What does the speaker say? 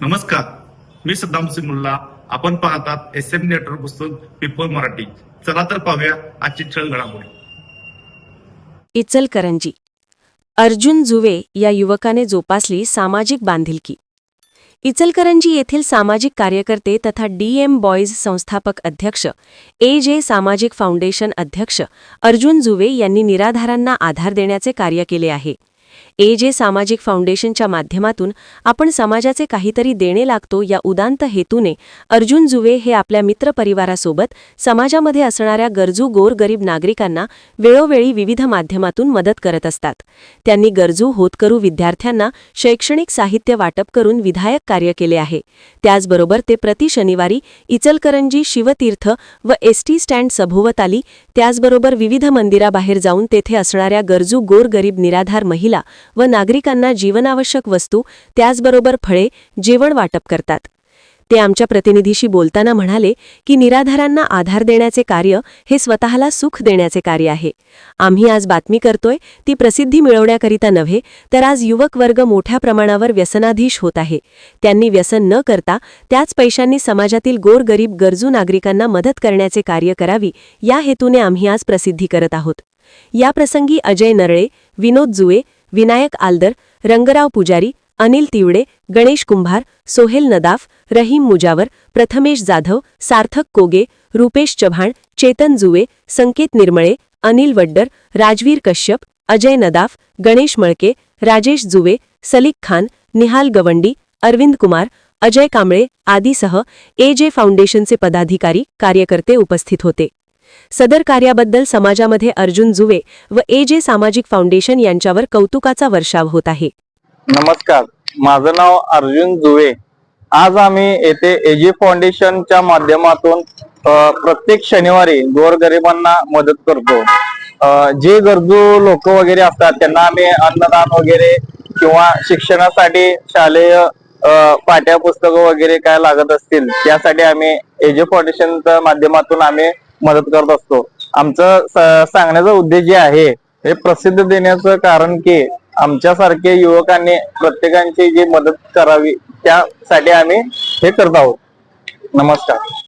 नमस्कार. मी सद्दाम सिंग आपण पाहतात एस एम नेटवर्क पुस्तक पीपल मराठी. चला तर पाहूया आजची छळ घडामोडी. इचलकरंजी. अर्जुन जुवे या युवकाने जोपासली सामाजिक बांधिलकी. इचलकरंजी येथील सामाजिक कार्यकर्ते तथा डीएम बॉयज संस्थापक अध्यक्ष ए जे सामाजिक फाउंडेशन अध्यक्ष अर्जुन जुवे यांनी निराधारांना आधार देण्याचे कार्य केले आहे. ए जे सामाजिक फाउंडेशनच्या माध्यमातून आपण समाजाचे काहीतरी देणे लागतो या उदांत हेतूने अर्जुन जुवे हे आपल्या मित्रपरिवारासोबत समाजामध्ये असणाऱ्या गरजू गोरगरीब नागरिकांना वेळोवेळी विविध माध्यमातून मदत करत असतात. त्यांनी गरजू होतकरू विद्यार्थ्यांना शैक्षणिक साहित्य वाटप करून विधायक कार्य केले आहे. त्याचबरोबर ते प्रति शनिवारी इचलकरंजी शिवतीर्थ व एसटी स्टँड सभोवताली त्याचबरोबर विविध मंदिराबाहेर जाऊन तेथे असणाऱ्या गरजू गोरगरीब निराधार महिला व नागरिकांना जीवनावश्यक वस्तू त्याचबरोबर फळे जेवण वाटप करतात. ते आमच्या प्रतिनिधीशी बोलताना म्हणाले की निराधारांना आधार देण्याचे कार्य हे स्वतःला सुख देण्याचे कार्य आहे. आम्ही आज बातमी करतोय ती प्रसिद्धी मिळवण्याकरिता नव्हे तर आज युवक वर्ग मोठ्या प्रमाणावर व्यसनाधीश होत आहे. त्यांनी व्यसन न करता त्याच पैशांनी समाजातील गोरगरीब गरजू नागरिकांना मदत करण्याचे कार्य करावी या हेतूने आम्ही आज प्रसिद्धी करत आहोत. याप्रसंगी अजय नरळे विनोद जुए विनायक आलदर रंगराव पुजारी अनिल तिवडे गणेश कुंभार सोहेल नदाफ रहीम मुजावर प्रथमेश जाधव सार्थक कोगे रुपेश चव्हाण चेतन जुवे संकेत निर्मळे अनिल वड्डर राजवीर कश्यप अजय नदाफ गणेश मळके राजेश जुवे सलीक खान निहाल गवंडी अरविंद कुमार अजय कांबळे आदीसह ए जे फाउंडेशनचे पदाधिकारी कार्यकर्ते उपस्थित होते. सदर कार्याबद्दल समाजामध्ये अर्जुन जुवे व ए जे सामाजिक फाउंडेशन यांच्यावर कौतुकाचा वर्षाव होत आहे. नमस्कार. माझं नाव अर्जुन जुवे. आज आम्ही येथे एजी फाउंडेशनच्या माध्यमातून प्रत्येक शनिवारी गोरगरिबांना मदत करतो. जे गरजू लोक वगैरे असतात त्यांना आम्ही अन्नदान वगैरे किंवा शिक्षणासाठी शालेय पाठ्यपुस्तकं वगैरे काय लागत असतील त्यासाठी आम्ही एजे फाउंडेशनच्या माध्यमातून आम्ही मदत करत असतो. आमचं सांगण्याचा उद्देश जे आहे हे प्रसिद्ध देण्याचं कारण की आमच्यासारखे युवकांनी प्रत्येकांची जी मदत करावी त्यासाठी आम्ही हे करत आहोत. नमस्कार.